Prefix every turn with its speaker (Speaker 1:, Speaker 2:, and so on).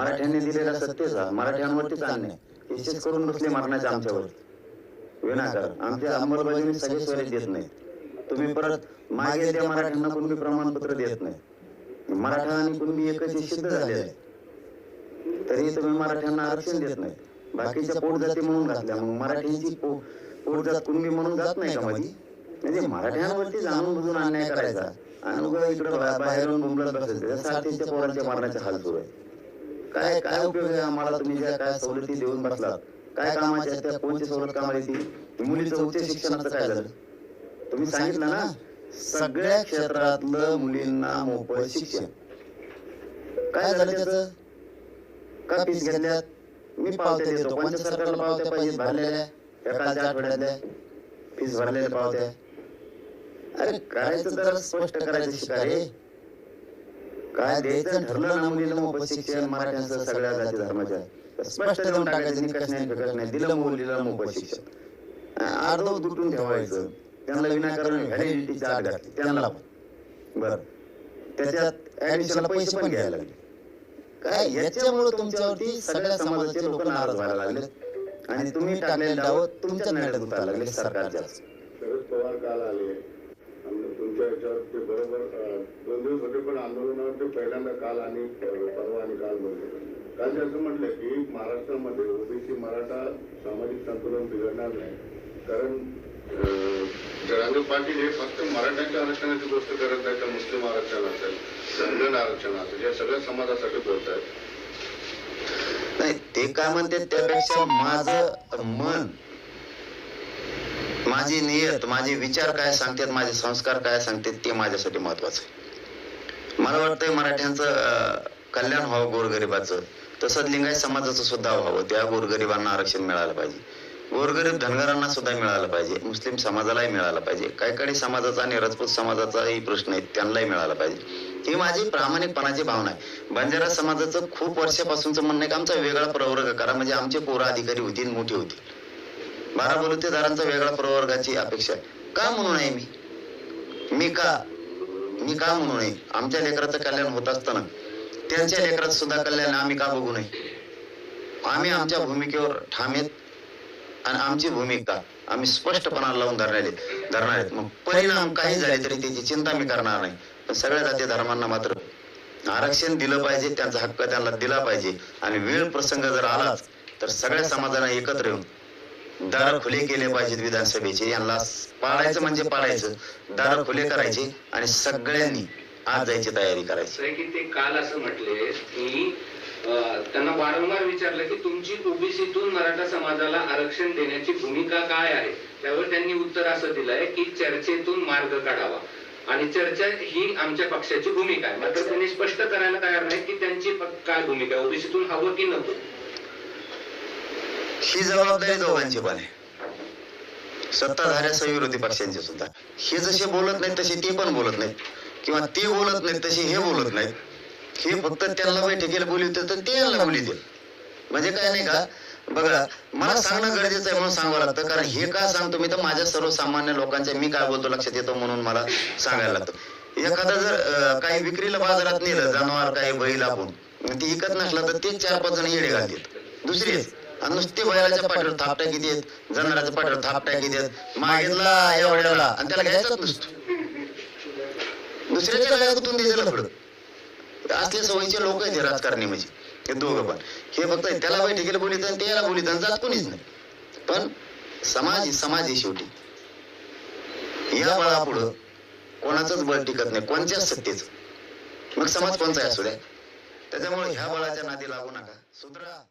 Speaker 1: मराठ्यांनी दिलेल्या सत्तेचा मराठ्यांवरतीच अन्याय विशेष करून मुस्लिम मारण्याचे आमच्यावर. विनाकारण आमच्या अंमलबजावणी सगळे स्वरे देत नाही तुम्ही परत मागे त्या मराठ्यांना कुणबी प्रमाणपत्र देत नाही. मराठा आणि कुणबी एकच निश्चित सिद्ध आहे. तरी तुम्ही मराठ्यांना आरक्षण देत नाही. बाकीच्या पोटजाती म्हणून घातल्या मग मराठ्यांची पो पोटजात कुणबी म्हणून जात नाही का मधी? म्हणजे मराठ्यांवरती जाणून बुजून अन्याय करायचा. आणि इकडे इकडं बाहेरून बोंबलत बसायचं साथीच्या पोरांच्या मारण्याचा हाल सुरू आहे. काय काय उपयोग आहे आम्हाला? तुम्ही ज्या काय सवलती देऊन बसलात काय कामाच्या आहेत त्या कोणची सवलत कामाला येते मुलीचं उच्च शिक्षणाचं काय झालं? तुम्ही सांगितलं ना सगळ्या क्षेत्रातलं मुलींना मोफत शिक्षण. काय झालं त्याचं? का फीस घेतल्यात? मी पावत्या देतो. कोणत्या सरकारला पावत्या पाहिजे भरलेल्या या कालच्या आठवड्यातल्या फीस भरलेल्या पावत्या. अरे करायचं तर स्पष्ट करायचं शिका रे काय द्यायचं? ठरलं ना मुलीला मोफत शिक्षण मराठ्यांचं सगळ्या जाती धर्माच्या स्पष्ट देऊन टाकायचं निकष नाही फिकस नाही. दिलं मुलीला मोफत शिक्षण अर्ध दुटून ठेवायचं. त्यांना विनाकारण व्हॅलिडिटीची आठ घातली. त्यांना बरं. त्याच्यात ऍडमिशनला पैसे पण घ्यायला लागले. काय? याच्यामुळे तुमच्यावरती सगळ्या समाजाचे लोक नाराज व्हायला लागले आणि तुम्ही टाकलेले डाव तुमच्या नळ्यात गुतायला लागले सरकारच्याच
Speaker 2: शरद पवार काल आले. तुमच्या याच्यावर ते बरोबर दोन दिवस होते पण आंदोलनावर ते पहिल्यांदा काल आणि परवा आणि काल बोलले. काल ते असं म्हटलं की महाराष्ट्रामध्ये ओबीसी मराठा सामाजिक संतुलन बिघडणार नाही. कारण अं, जरांगे पाटील हे फक्त मराठ्यांच्या आरक्षणाची गोष्ट करत नाही तर मुस्लिम आरक्षण असेल धनगर आरक्षण असेल या सगळ्या समाजासाठी बोलत आहेत.
Speaker 1: नाही ते काय म्हणते त्यापेक्षा माझं मन माझी नियत माझे विचार काय सांगतात माझे संस्कार काय सांगतात ते माझ्यासाठी महत्वाचं आहे. मला वाटतंय मराठ्यांचं कल्याण व्हावं गोरगरिबाचं. तसंच लिंगायत समाजाचं सुद्धा व्हावं. त्या गोरगरिबांना आरक्षण मिळालं पाहिजे. गोरगरीब धनगरांना सुद्धा मिळालं पाहिजे. मुस्लिम समाजालाही मिळालं पाहिजे. काही समाजाचा आणि राजपूत समाजाचाही प्रश्न आहे त्यांनाही मिळाला पाहिजे. ही माझी प्रामाणिकपणाची भावना आहे. बंजारा समाजाचं खूप वर्षापासूनचं म्हणणं आहे की आमचा वेगळा प्रवर्ग करा म्हणजे आमचे पोरं अधिकारी होतील मोठी होतील. बारा बलुतेदारांचा वेगळा प्रवर्गाची अपेक्षा का म्हणू नये मी? मी का? मी का म्हणू नये आमच्या लेकराचं कल्याण होत असताना. त्यांच्या लेकराचं सुद्धा कल्याण आम्ही का बघू नये? आम्ही आमच्या भूमिकेवर ठाम आहेत आणि आमची भूमिका आम्ही स्पष्टपणा लावून धरणार धरणार आहेत. मग परिणाम काही झाले तरी त्याची चिंता मी करणार नाही. पण सगळ्या जाती धर्मांना मात्र आरक्षण दिलं पाहिजे त्यांचा हक्क त्यांना दिला पाहिजे. आणि वेळ प्रसंग जर आलाच तर सगळ्या समाजाने एकत्र येऊन दार खुले केले पाहिजेत विधानसभेचे. यांना पाळायचं म्हणजे पाळायचं दार खुले करायचे आणि सगळ्यांनी आज जायची तयारी करायची.
Speaker 3: की ते काल असं म्हटले की त्यांना वारंवार विचारलं की तुमची ओबीसीतून मराठा समाजाला आरक्षण देण्याची भूमिका काय आहे? त्यावर त्यांनी उत्तर असं दिलंय की चर्चेतून मार्ग काढावा. आणि चर्चा ही आमच्या पक्षाची भूमिका आहे. मात्र त्यांनी स्पष्ट करायला तयार नाही की त्यांची काय भूमिका ओबीसीतून हवं की नको.
Speaker 1: ही जबाबदारी दोघांची पण आहे. सत्ताधाऱ्या विरोधी पक्षांची सुद्धा. हे जसे बोलत नाहीत तसे ते पण बोलत नाहीत. किंवा ते बोलत नाहीत तसे हे बोलत नाहीत. हे फक्त त्यांना बैठकीला बोलवते तर ते यांना बोलित म्हणजे काय नाही का? बघा मला सांगणं गरजेचं आहे म्हणून सांगावं लागतं. कारण हे का सांगतो मी? तर माझ्या सर्वसामान्य लोकांच्या मी काय बोलतो लक्षात येतो म्हणून मला सांगायला लागतं. एखादा जर काही विक्रीला बाजारात नेलं जनावर काही बैल आपण ती विकत नसला तर तेच चार पाच जण येडे घालतात. दुसरी आणि नुसते बैलाच्या पाठीवर थाप टाकी देत जनावराच्या पाठीवर थाप टाकी देत मागितला एवढ्याला आणि त्याला घ्यायचाच नसतो. दुसऱ्याच्या गळ्यातून द्यायचं पुढं असले सवयीचे लोक आहेत हे राजकारणी म्हणजे. हे दोघं पण. हे फक्त त्याला बैठकीला बोलित आणि त्याला बोलित आणि जात कोणीच नाही. पण समाज ही समाज आहे शेवटी. या बळा पुढं कोणाचंच बळ टिकत नाही कोणत्याच सत्तेच. मग समाज कोणचा असू द्या त्याच्यामुळे ह्या बळाच्या नादी लागू नका. सुधरा.